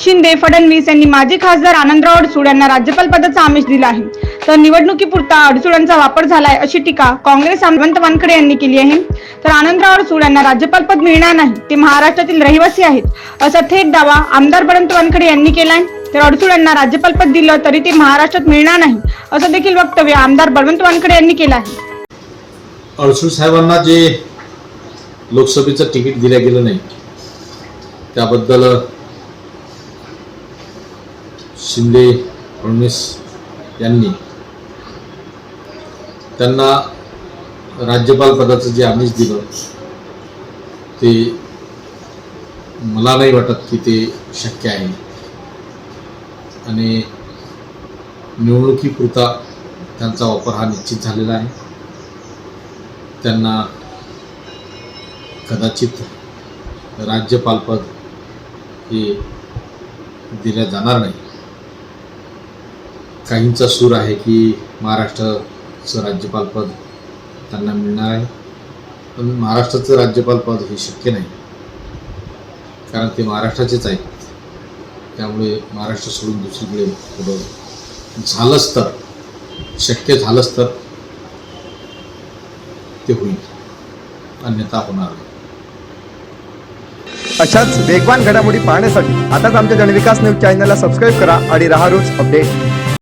शिंदे फडणवीस यांनी माजी खासदार आनंदराव अडसूड यांना राज्यपाल पदाचा आमिष दिला आहे. तर निवडणुकीपुरता अडसूळांचा वापर झालाय अशी टीका काँग्रेस हेमंत वानखडे यांनी केली आहे. तर आनंदराव अडसूड यांना राज्यपाल पद मिळणार नाही ते महाराष्ट्रातील रहिवासी आहेत असा थेट दावा आमदार बळवंत वानखडे यांनी केलाय. तर अडसूड यांना राज्यपाल पद दिलं तरी ते महाराष्ट्रात मिळणार नाही असं देखील वक्तव्य आमदार बळवंत वानखडे यांनी केलं आहे. अडसूड साहेबांना जे लोकसभेचं तिकीट दिलं गेलं नाही त्याबद्दल शिंदे फडणवीस यांनी त्यांना राज्यपाल पदाचं जे आमिष दिलं ते मला नाही वाटत की ते शक्य आहे. आणि निवडणुकीपुरता त्यांचा वापर हा निश्चित झालेला आहे. त्यांना कदाचित राज्यपालपद हे दिल्या जाणार नाही. काहींचा सूर आहे की महाराष्ट्राचं राज्यपालपद त्यांना मिळणार आहे. पण महाराष्ट्राचं राज्यपालपद हे शक्य नाही. कारण ते महाराष्ट्राचेच आहेत. त्यामुळे महाराष्ट्र सोडून दुसरीकडे थोडं झालंच तर शक्य झालंच तर ते होईल. अन्यथा होणार नाही. अशाच वेगवान घडामोडी पाहण्यासाठी आताच आमच्या जनविकास न्यूज चॅनलला सबस्क्राईब करा आणि रहा रोज अपडेट.